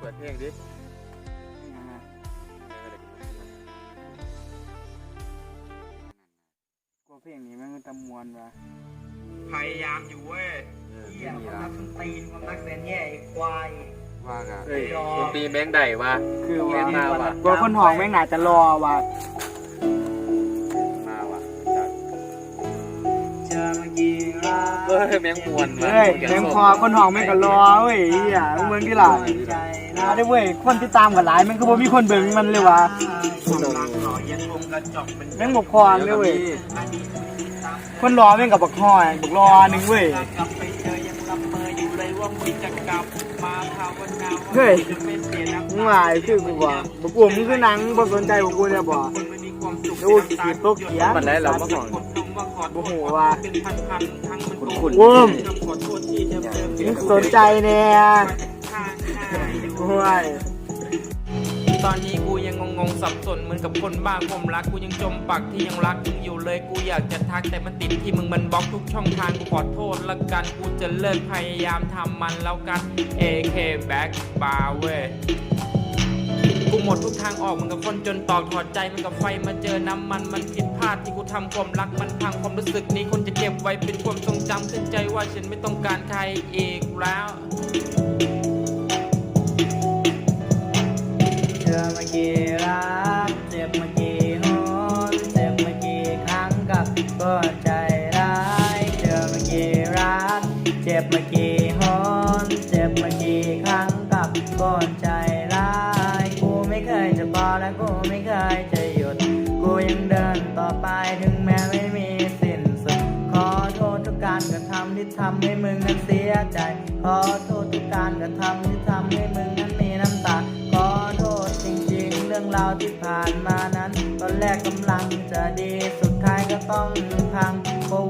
เปิดเพลงดิกลัวเพลงนี้แม่งมันตะมวนว่ะพยายามอยู่เว้ยเออเหี้ยนี่ความละรักส้นตีนความรักแสนแย่ไอ้ควายว่ากะเอ้ยดนตรีแบงค์ใดวะคือแม่ว่างมาว่ะกลัวคนห้องแม่งน่าจะรอว่ะ เออแมงมวนว่ะเฮ้ยแม่งพอคนห้องแม่งก็รอเว้ยเหี้ยมึงที่หล่ะใจมาได้เว้ยคนที่ตามกันหลายมันก็บ่มีคนเบิ่งมันเลยว่ะความรักหล่อยันวงกระจกเป็นแม่งบ่พอเลยเว้ยคนรอแม่งกับบักฮอยบักรอหนึงเว้ยกลับไปเจอยังลำเมออยู่เลยว่ามึงจะกลับมาภาวนาว่าเฮ้ยจะไม่เสียน้ำมึงหลายคือกูบ่บ่กลัวมึงคือหนังบ่สนใจบ่กูเนี่ยบ่มึงไม่มีความสุขดูสิโตเกียมันได้เรามาขอ งโอ้โหว่ะเป็นพันๆทั้งมันคุณโว้มขอโทษที่เดิมๆมึงสนใจแน่ข้างหน้าอยู่โอ้ยตอนนี้กูยังงงๆสับสนเหมือนกับคนบ้าความรักกูยังจมปักที่ยังรักมึงอยู่เลยกูอยากจะทักแต่มันติดที่มึงมันบล็อกทุกช่องทางกูขอโทษละกันกูจะเลิกพยายามทำมันแล้วกัน AK back bar เว้ยกูห มดทุกทางออกมึงกับคนจนตอกถอดใจมันกับไฟมาเจอน้ำมันมันผิดพลาดที่กูทำความรักมันพังความรู้สึกนี้คนจะเก็บไว้เป็นความทรงจำขึ้นใจว่าฉันไม่ต้องการใครอีกแล้วเจอมากี่รักเจ็บมากี่หนเจ็บมากี่ครั้งกับก็ใจร้ายเจอมากี่รักเจ็บมากี่หนเจ็บมากี่ครั้งกับก็ใจ ไม่เคยจะหยุด กูยังเดินต่อไปถึงแม้ไม่มีสิ้นสุด ขอโทษทุกการกระทำที่ทำให้มึงนั้นเสียใจ ขอโทษทุกการกระทำที่ทำให้มึงนั้นมีน้ำตา ขอโทษจริงๆ เรื่องราวที่ผ่านมานั้น ตอนแรกกำลังจะดีสุดท้ายก็ต้องพังเพราะ